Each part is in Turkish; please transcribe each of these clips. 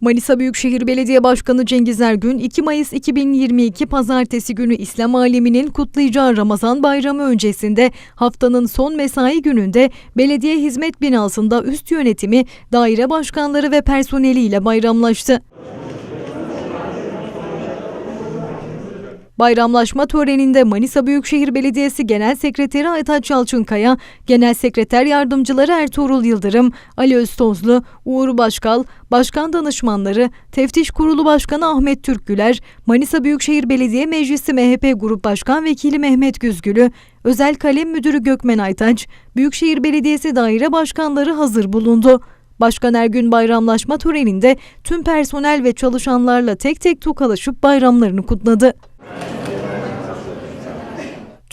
Manisa Büyükşehir Belediye Başkanı Cengiz Ergün 2 Mayıs 2022 Pazartesi günü İslam aleminin kutlayacağı Ramazan Bayramı öncesinde haftanın son mesai gününde belediye hizmet binasında üst yönetimi, daire başkanları ve personeliyle bayramlaştı. Bayramlaşma töreninde Manisa Büyükşehir Belediyesi Genel Sekreteri Aytaç Yalçınkaya, Genel Sekreter Yardımcıları Ertuğrul Yıldırım, Ali Öztozlu, Uğur Başkal, Başkan Danışmanları, Teftiş Kurulu Başkanı Ahmet Türkgüler, Manisa Büyükşehir Belediye Meclisi MHP Grup Başkan Vekili Mehmet Güzgülü, Özel Kalem Müdürü Gökmen Aytaç, Büyükşehir Belediyesi Daire Başkanları hazır bulundu. Başkan Ergün bayramlaşma töreninde tüm personel ve çalışanlarla tek tek tokalaşıp bayramlarını kutladı.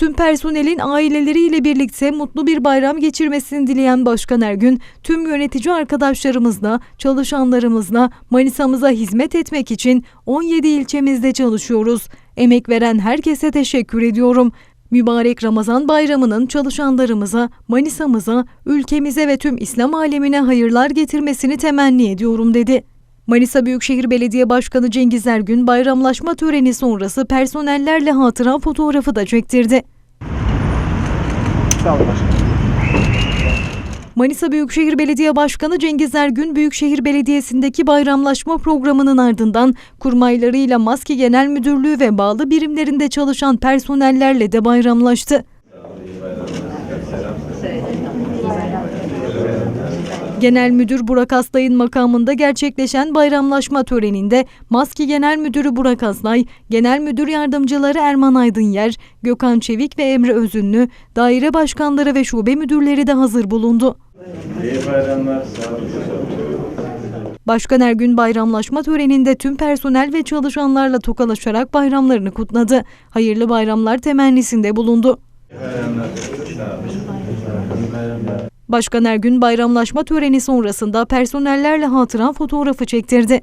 Tüm personelin aileleriyle birlikte mutlu bir bayram geçirmesini dileyen Başkan Ergün, tüm yönetici arkadaşlarımızla, çalışanlarımızla Manisa'mıza hizmet etmek için 17 ilçemizde çalışıyoruz. Emek veren herkese teşekkür ediyorum. Mübarek Ramazan bayramının çalışanlarımıza, Manisa'mıza, ülkemize ve tüm İslam alemine hayırlar getirmesini temenni ediyorum dedi. Manisa Büyükşehir Belediye Başkanı Cengiz Ergün bayramlaşma töreni sonrası personellerle hatıra fotoğrafı da çektirdi. Sağ olun. Manisa Büyükşehir Belediye Başkanı Cengiz Ergün, Büyükşehir Belediyesi'ndeki bayramlaşma programının ardından kurmaylarıyla Maske Genel Müdürlüğü ve bağlı birimlerinde çalışan personellerle de bayramlaştı. Genel Müdür Burak Aslay'ın makamında gerçekleşen bayramlaşma töreninde Maske Genel Müdürü Burak Aslay, Genel Müdür Yardımcıları Erman Aydınyer, Gökhan Çevik ve Emre Özünlü, daire başkanları ve şube müdürleri de hazır bulundu. İyi bayramlar, sağ olun. Başkan Ergün bayramlaşma töreninde tüm personel ve çalışanlarla tokalaşarak bayramlarını kutladı. Hayırlı bayramlar temennisinde bulundu. İyi bayramlar, sağ olun. İyi bayramlar. Başkan Ergün bayramlaşma töreni sonrasında personellerle hatıra fotoğrafı çektirdi.